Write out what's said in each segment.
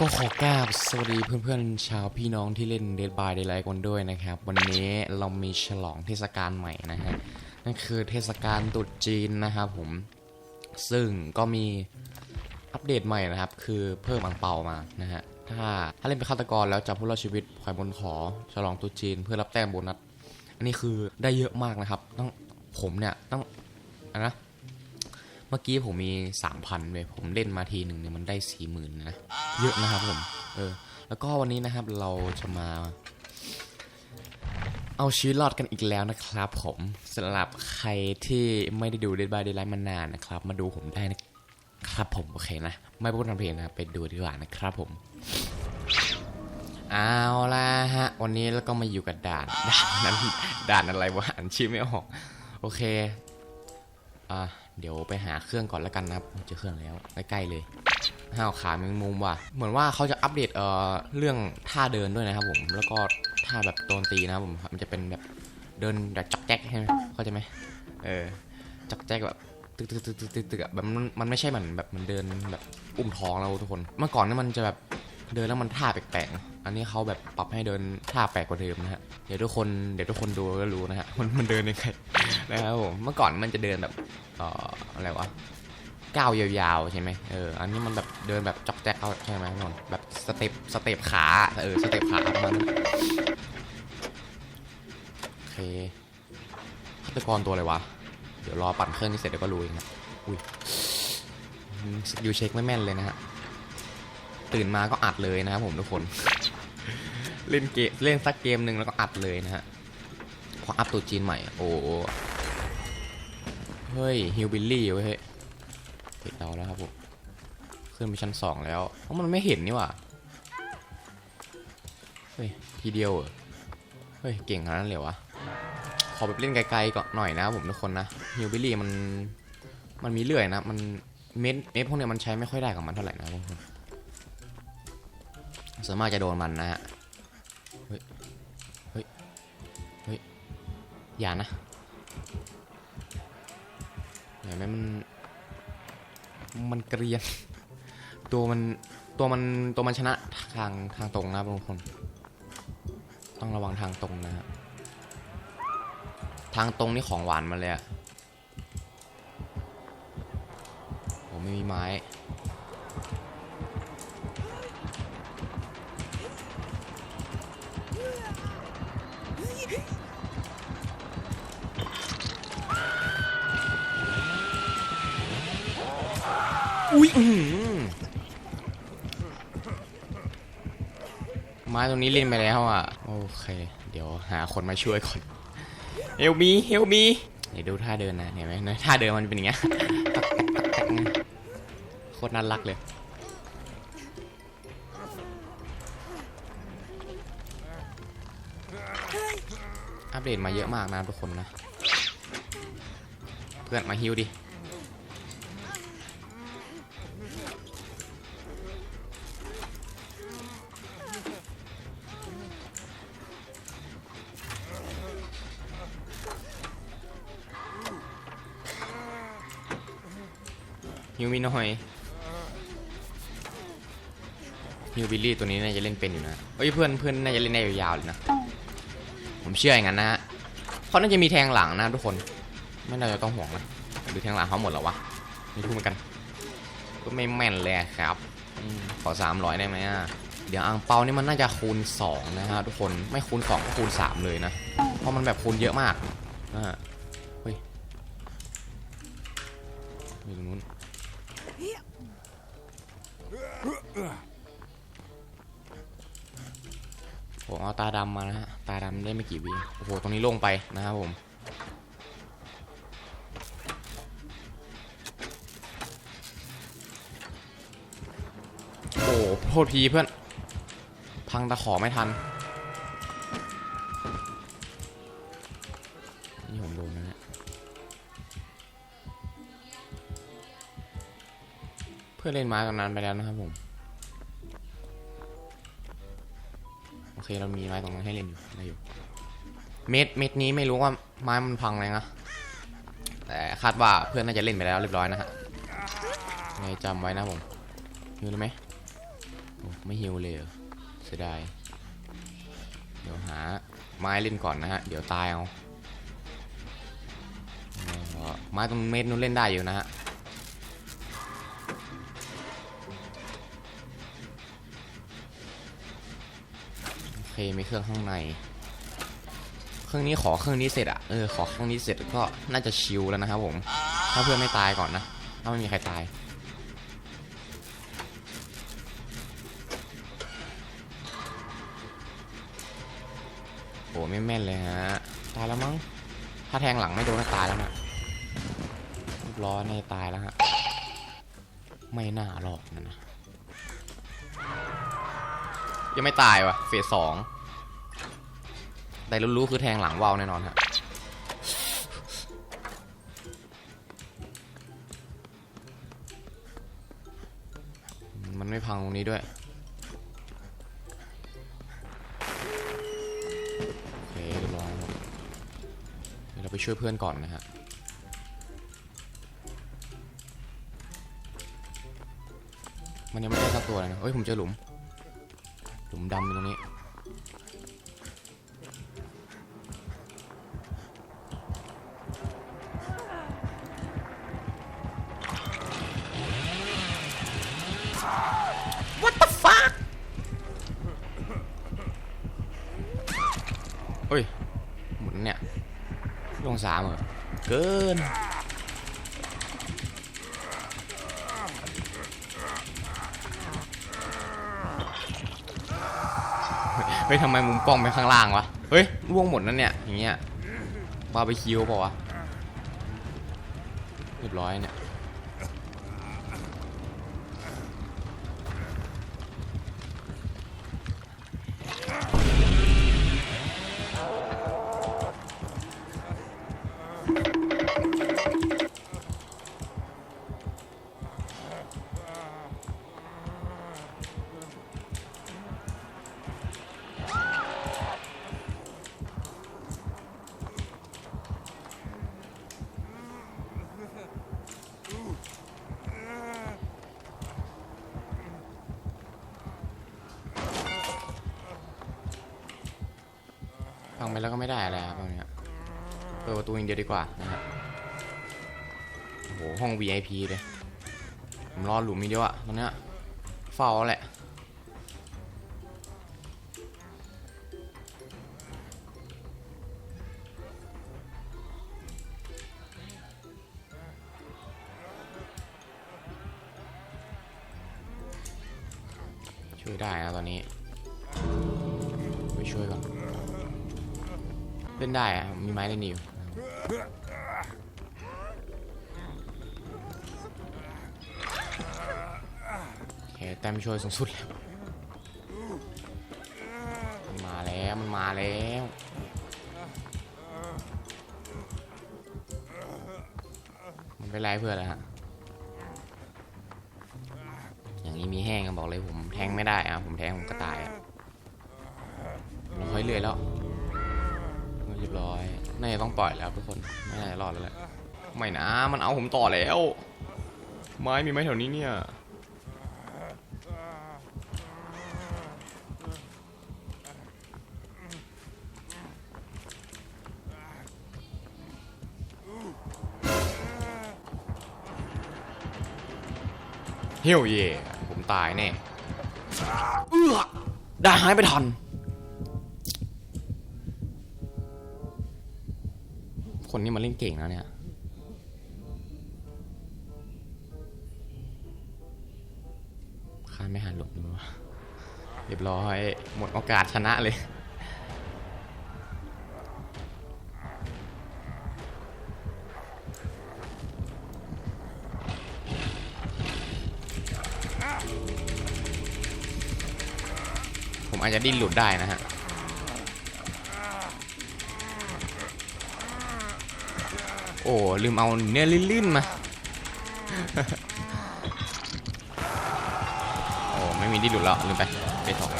ก็ขอกราบสวัสดีเพื่อนๆ ชาวพี่น้องที่เล่น Dead by Daylight กันด้วยนะครับ วันนี้เรามีฉลองเทศกาลใหม่นะฮะนั่นคือเทศกาลตรุษจีนนะครับผม ซึ่งก็มีอัปเดตใหม่นะครับ คือเพิ่มอังเปามานะฮะ ถ้าถ้าเล่นเป็นฆาตกรแล้วจับผู้รอดชีวิตขอยบนขอ ฉลองตรุษจีนเพื่อรับแต้มโบนัส อันนี้คือได้เยอะมากนะครับ ต้องผมเนี่ยต้องอะนะ มื่อกี้ผมมีสามพันเลยผมเล่นมาทีหนึ่งเนี่ยมันได้สี่หมื่นนะเยอะนะครับผมเออแล้วก็วันนี้นะครับเราจะมา เอาชีวิตรอดกันอีกแล้วนะครับ ผมสำหรับใครที่ไม่ได้ดู Dead by Daylight มานานนะครับ มาดูผมได้นะครับผมโอเคนะไม่พูดทำเพลงนะไปดูดีกว่านะครับผมเอาละฮะ วันนี้แล้วก็มาอยู่กับด่านด่านนั้นด่านอะไรวะอ่านชื่อไม่ออก โอเคอะ เดี๋ยวไปหาเครื่องก่อนแล้วกันนะครับเจอเครื่องแล้วใกล้ๆเลยห้าวขาแมงมุมว่ะ เหมือนว่าเขาจะอัปเดตเอ่อเรื่องท่าเดินด้วยนะครับผม แล้วก็ท่าแบบโดนตีนะครับผม มันจะเป็นแบบเดินแบบจักแจ๊กใช่ไหมเข้าใจไหมเออจักแจ๊กแบบตึกตึกตึกตึกตึกตึกแบบมันมันไม่ใช่เหมือนแบบมันเดินแบบอุ้มท้องเราทุกคน เมื่อก่อนนี่มันจะแบบเดินแล้วมันท่าแปลกๆ อันนี้เขาแบบปรับให้เดินท่าแปลกกว่าเดิมนะฮะ เดี๋ยวทุกคนเดี๋ยวทุกคนดูก็รู้นะฮะ มันมันเดินยังไงนะครับผม เมื่อก่อนมันจะเดินแบบ เอ่ออะไรวะก้าวยาวๆใช่ไหมเออ อันนี้มันแบบเดินแบบจอกแจ๊กเอาใช่ไหมทุกคนแบบสเต็ปสเต็ปขาเออสเต็ปขาประมาณนั้นโอเคฆาตกรตัวอะไรวะ เดี๋ยวรอปั่นเครื่องนี้เสร็จเดี๋ยวก็รู้เองนะอุ้ยสกิลเช็คไม่แม่นเลยนะฮะ ตื่นมาก็อัดเลยนะครับผมทุกคน เล่นเกมเล่นสักเกมหนึ่งแล้วก็อัดเลยนะฮะพออัพตัวจีนใหม่ โอ้ เฮ้ยฮิวบิลลี่เว้ยเฮ้ยติดเราแล้วครับผมขึ้นไปชั้นสองแล้วเพราะมันไม่เห็นนี่หว่าเฮ้ยทีเดียวเหรอเฮ้ยเก่งขนาดนั้นเลยวะขอแบบเล่นไกลๆก่อนหน่อยนะผมทุกคนนะฮิวบิลลี่มันมันมีเลื่อยนะมันเม็ดเม็ดพวกเนี้ยมันใช้ไม่ค่อยได้กับมันเท่าไหร่นะทุกคนส่วนมากจะโดนมันนะฮะเฮ้ยเฮ้ยเฮ้ยอย่านะ เห็นไหมมัน มันเกรียน ตัวมัน ตัวมัน ตัวมันชนะทางทางตรงนะครับทุกคน ต้องระวังทางตรงนะฮะทางตรงนี่ของหวานมาเลยอะผมไม่มีไม้ อุ้ยม้ตรงนี้เล่นไปแล้วอะ โอเค เดี๋ยวหาคนมาช่วยก่อนเฮลมีเฮลมีเดี๋ยวดูท่าเดินนะเห็นไหมนะท่าเดินมันเป็นอย่างเงี้ยโคตรน่ารักเลยอัปเดตมาเยอะมากนะทุกคนนะ เพื่อนมาฮิวดิ ฮิวมีน้อยฮิวบิลลี่ตัวนี้น่าจะเล่นเป็นอยู่นะเอ้ยเพื่อนเพื่อนน่าจะเล่นได้ยาวๆเลยนะผมเชื่ออย่างนั้นนะฮะเขาน่าจะมีแทงหลังนะทุกคน ไม่น่าจะต้องห่วงนะหรือแทงหลังเขาหมดแล้ววะไม่รู้เหมือนกัน ก็ไม่แม่นเลยครับอขอสามร้อยได้ไหมอะเดี๋ยวอังเปานี่มันน่าจะคูณสองนะฮะทุกคนไม่คูณสองก็คูณสามเลยนะ เพราะมันแบบคูณเยอะมากนะฮะเฮ้ยอยู่ตรงนู้น ผมเอาตาดำมานะฮะ ตาดำได้ไม่กี่วิโอ้โห ตรงนี้โล่งไปนะครับผมโอ้โหโทษทีเพื่อน พังตะขอไม่ทัน นี่ผมโดนนะเนี่ยเพื่อนเล่นไม้ตอนนั้นไปแล้วนะครับผม เคเรามีไม้ตรงนั้นให้เล่นอยู่ได้อยู่ เม็ดเม็ดนี้ไม่รู้ว่าไม้มันพังเลยนะ แต่คาดว่าเพื่อนน่าจะเล่นไปแล้วเรียบร้อยนะฮะไงจำไว้นะผมอยู่เลยไหมไม่ฮิวเลยเสียดาย เดี๋ยวหาไม้เล่นก่อนนะฮะ เดี๋ยวตายเอาไม้ตรงเม็ดนู้นเล่นได้อยู่นะฮะ เคมีเครื่องข้างใน เครื่องนี้ขอเครื่องนี้เสร็จอะเออขอเครื่องนี้เสร็จก็น่าจะชิลแล้วนะครับผม ถ้าเพื่อนไม่ตายก่อนนะ ถ้าไม่มีใครตาย โอ้ไม่แม่นเลยฮะ ตายแล้วมั้ง ถ้าแทงหลังไม่โดนก็ตายแล้วนะเรียบร้อในตายแล้วฮะ ไม่น่าหรอกนะนะ ยังไม่ตายวะเฟสสองแต่รู้ๆคือแทงหลังวาวแน่นอนฮะมันไม่พังตรงนี้ด้วยโอเคเรียบร้อยครับเดี๋ยวเราไปช่วยเพื่อนก่อนนะฮะมันยังไม่ได้สักตัวเลยนะเฮ้ยผมเจอหลุม ลุมดำอยู่ตรงนี้ What the fuck เฮ้ย หมุนเนี่ยลงสามเหรอ เกิน เฮ้ยทำไมมุมป้องไปข้างล่างวะ เฮ้ยล่วงหมดนั่นเนี่ย อย่างเงี้ยบาร์บีคิวป่าวะ เรียบร้อยเนี่ย ฟังไปแล้วก็ไม่ได้อะไรครับตรงเนี้ยเปิดประตูอย่างเดียวดีกว่านะครับโอ้โหห้อง VIP เลยผมรอหลุมมีเดียวอะตรงเนี้ยเฝ้าแล้วแหละช่วยได้นะตอนนี้ ไปช่วยก่อน เล่นได้อะมีไม้เล่นอยู่โอเคแต้มช่วยสูงสุดแล้วมันมาแล้วมันมาแล้วมันไปไล่เพื่อนแล้วฮะอย่างนี้มีแห้งก็บอกเลยผมแทงไม่ได้อะผมแทงผมก็ตายอะค่อยเรื่อยแล้ว รียบร้อยน่าจะต้องปล่อยแล้วทุกคนไม่น่าจะรอดแล้วแหละไม่นะมันเอาผมต่อแล้ว ไม้มีไหมแถวนี้เนี่ยเฮียวเย่ผมตายแน่เออได้หายไปทัน นนี้มันเล่นเก่งแล้วเนี่ยคานไม่หันหลบเลยวะเรียบร้อย หมดโอกาสชนะเลยผมอาจจะดิ้นหลุดได้นะฮะ โอ้ลืมเอาเนื้อลื่นๆมาโอ้ไม่มีดิ้นหลุดแล้วลืมไปไปถอด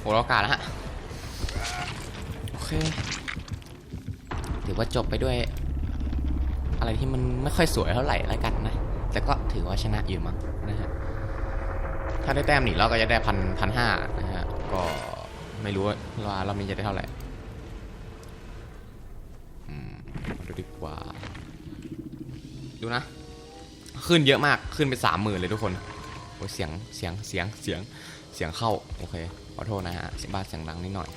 โหเรากาแล้วฮะ โอเคถือว่าจบไปด้วย อะไรที่มันไม่ค่อยสวยเท่าไหร่แล้วกันนะ แต่ก็ถือว่าชนะอยู่มั้งนะฮะ ถ้าได้แต้มหนีเราก็จะได้พันพันห้านะฮะ ก็ไม่รู้ว่าเรามีจะได้เท่าไหร่อืมาดูดีกว่า ดูนะ ขึ้นเยอะมาก ขึ้นไปสามหมื่นเลยทุกคน โอ้ยเสียง เสียง เสียง เสียง เสียงเข้า โอเค ขอโทษนะฮะ เสียงบ้านเสียงดังนิดหน่อย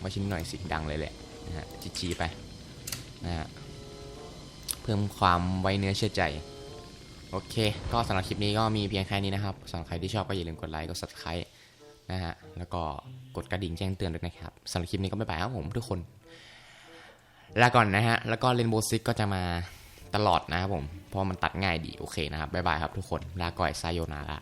ไม่ชิ้นหน่อยสิดังเลยแหละ นะฮะจีจีไป นะฮะ เพิ่มความไว้เนื้อเชื่อใจ โอเค ก็สำหรับคลิปนี้ก็มีเพียงแค่นี้นะครับสำหรับใครที่ชอบก็อย่าลืมกดไลค์กด subscribe นะฮะ แล้วก็กดกระดิ่งแจ้งเตือนด้วยนะครับสำหรับคลิปนี้ก็ไม่ไปครับผมทุกคนลาก่อนนะฮะ แล้วก็เรนโบว์ซิกก็จะมาตลอดนะครับผม เพราะมันตัดง่ายดี โอเคนะครับ บ๊ายบายครับทุกคน ลาก่อยไซโยนาระ